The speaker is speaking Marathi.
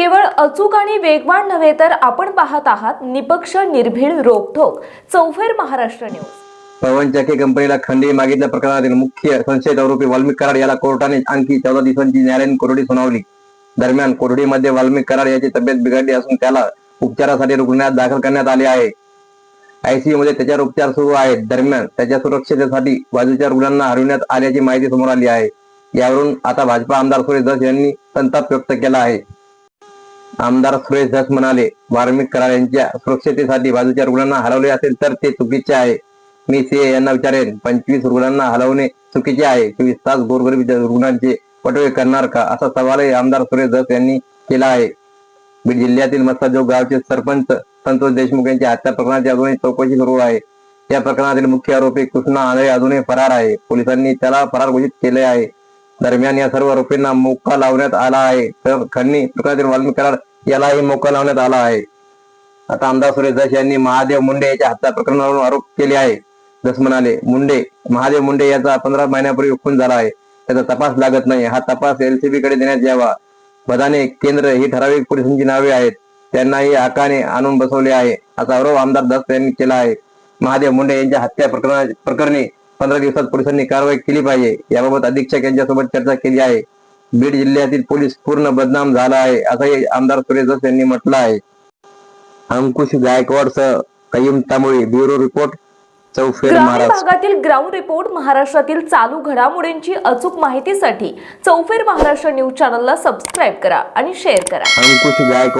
केवळ अचूक आणि वेगवान नव्हे तर आपण पाहत आहात निपक्ष निर्भीड रोखोक चौफेर महाराष्ट्र न्यूज. पवन चक्की कंपनीला खंडणी मागितल्या प्रकरणातील मुख्य संशयित आरोपी वाल्मिक कराड याला कोर्टाने आणखी चौदा दिवसांची न्यायालयीन कोरडी सुनावली. दरम्यान कोरडीमध्ये वाल्मिक कराड याची तब्येत बिघडली असून त्याला उपचारासाठी रुग्णालयात दाखल करण्यात आले आहे. आयसीयू मध्ये त्याच्यावर उपचार सुरू आहेत. दरम्यान त्याच्या सुरक्षेसाठी बाजूच्या रुग्णांना हरविण्यात आल्याची माहिती समोर आली आहे. यावरून आता भाजपा आमदार सुरेश दस यांनी संताप व्यक्त केला आहे. आमदार सुरेश धस म्हणाले वार्मिक करार यांच्या सुरक्षतेसाठी बाजूच्या रुग्णांना हलवले असेल तर ते चुकीचे आहे. मी सीए यांना विचारेन पंचवीस रुग्णांना हलवणे चुकीचे आहे. चोवीस तास गोरगरीब रुग्णांचे पटवे करणार का? असा सवालही आमदार सुरेश धस यांनी केला आहे. बीड जिल्ह्यातील मस्साजोग गावचे सरपंच संतोष देशमुख यांच्या हत्या प्रकरणाची अजूनही चौकशी सुरू आहे. या प्रकरणातील मुख्य आरोपी कृष्णा आंधळे अजूनही फरार आहे. पोलिसांनी त्याला फरार घोषित केले आहे. दरम्यान या सर्व आरोपींना मोका लावण्यात आला आहे. तर खन्नी प्रकरणातील वाल्मिक करार यालाही मोका लावण्यात आला आहे. आता आमदार सुरेश धस यांनी महादेव मुंडे याच्या हत्या प्रकरणावरून आरोप केले आहे. धस म्हणाले मुंडे महादेव मुंडे याचा पंधरा महिन्यापूर्वी खून झाला आहे. त्याचा तपास लागत नाही. हा तपास एलसीबी कडे देण्यात यावा. बदाने केंद्र ही ठराविक पोलिसांची नावे आहेत. त्यांनाही आकाने आणून बसवले आहे. असा आरोप आमदार दास यांनी केला आहे. महादेव मुंडे यांच्या हत्या प्रकरणा प्रकरणी पंधरा दिवसात पोलिसांनी कारवाई केली पाहिजे. याबाबत अधीक्षक यांच्यासोबत चर्चा केली आहे. बीड जिल्ह्यातील पोलीस पूर्ण बदनाम झाला आहे असंही आमदार सुरेश दस यांनी म्हटलं आहे. अंकुश गायकवाड सह कय्यूम तांबोळी ब्युरो रिपोर्ट चौफेर ग्रामीण भागातील ग्राउंड रिपोर्ट महाराष्ट्रातील चालू घडामोडींची अचूक माहितीसाठी चौफेर महाराष्ट्र न्यूज चॅनलला सबस्क्राईब करा आणि शेअर करा. अंकुश गायकवाड